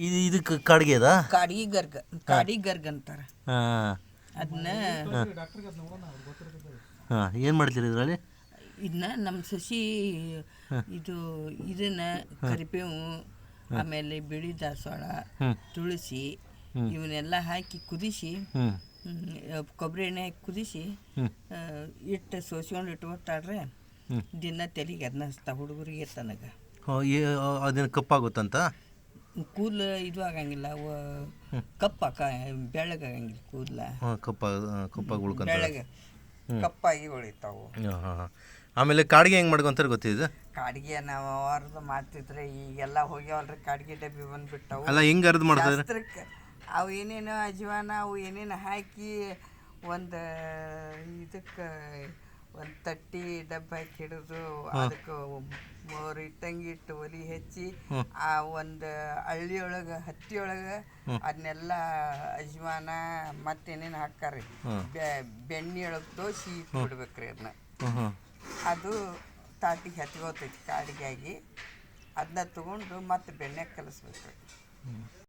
ಇದು ಇದಕ್ಕೆ ಕಾಡಿಗೆ ಅದಾ? ಕಾಡಿಗೆ ಗರ್ಗ ಕಾಡಿ ಗರ್ಗ ಅಂತಾರ. ಹಾಂ. ಅದನ್ನ ಹಾಂ ಏನು ಮಾಡ್ತೀರಿ ಇದರಲ್ಲಿ? ಇದನ್ನ ನಮ್ಮ ಸಸಿ ಇದು ಇದನ್ನ ಕರಿಬೇವು ಆಮೇಲೆ ಬಿಳಿ ದಾಸವಾಳ ತುಳಸಿ ಇವನ್ನೆಲ್ಲ ಹಾಕಿ ಕುದಿಸಿ ಕೊಬ್ಬರಿ ಎಣ್ಣೆ ಹಾಕಿ ಕುದಿಸಿ ಇಟ್ಟು ಸೋಸ್ಕೊಂಡು ಇಟ್ಕೊಟ್ಟಾಡ್ರೆ ದಿನ ತಲೆಗೆ ಅದನ್ನ ಹಚ್ತಾ ಹುಡುಗರಿಗೆ ತನಗೆ. ಅದನ್ನ ಕಪ್ಪಾಗುತ್ತಂತ? ಕೂದಲು ಇದು ಆಗಂಗಿಲ್ಲ ಕಪ್ಪಾಕ ಬೆಳ್ಳಗಾಗಂಗಿಲ್ಲ ಕೂದಲ. ಕಪ್ಪ ಕಪ್ಪಾಗಿ ಉಳ್ಕೊಂತ ಬೆಳ್ಳಗೆ ಕಪ್ಪಾಗಿ ಉಳಿತಾವು. ಆಮೇಲೆ ಕಾಡಿಗೆ ಹೆಂಗೆ ಮಾಡ್ಕೊಂತಾರೆ ಗೊತ್ತಿದೆ ಕಾಡಿಗೆ ನಾವು ಅರ್ದು ಮಾಡ್ತಿದ್ರೆ ಈಗೆಲ್ಲ ಹೋಗ್ಯಾವಲ್ರಿ ಕಾಡಿಗೆ ಡಬ್ಬಿ ಬಂದ್ಬಿಟ್ಟವು. ಅಲ್ಲ ಹೆಂಗೆ ಅರ್ದು ಮಾಡ್ತಾರೆ? ಅವು ಏನೇನು ಅಜವಾನ ಅವು ಏನೇನು ಹಾಕಿ ಒಂದು ಇದಕ್ಕೆ ಒಂದು ತಟ್ಟಿ ಡಬ್ಬ ಹಾಕಿ ಹಿಡಿದು ಅದಕ್ಕೆ ಮೂರು ಇಟ್ಟಂಗಿ ಇಟ್ಟು ಒಲಿ ಹೆಚ್ಚಿ ಆ ಒಂದು ಹಳ್ಳಿಯೊಳಗೆ ಹತ್ತಿಯೊಳಗೆ ಅದನ್ನೆಲ್ಲ ಅಜ್ವಾನ ಮತ್ತೇನೇನು ಹಾಕ್ತಾರೆ ಬೆಣ್ಣೆ ಒಳಗೆ ದೋಸಿ ಬಿಡ್ಬೇಕ್ರಿ ಅದನ್ನ ಅದು ತಾಟಿಗೆ ಹತ್ಕೋತೈತಿ ಕಾಡಿಗೆ ಆಗಿ ಅದನ್ನ ತಗೊಂಡು ಮತ್ತೆ ಬೆಣ್ಣೆ ಕಲಿಸ್ಬೇಕು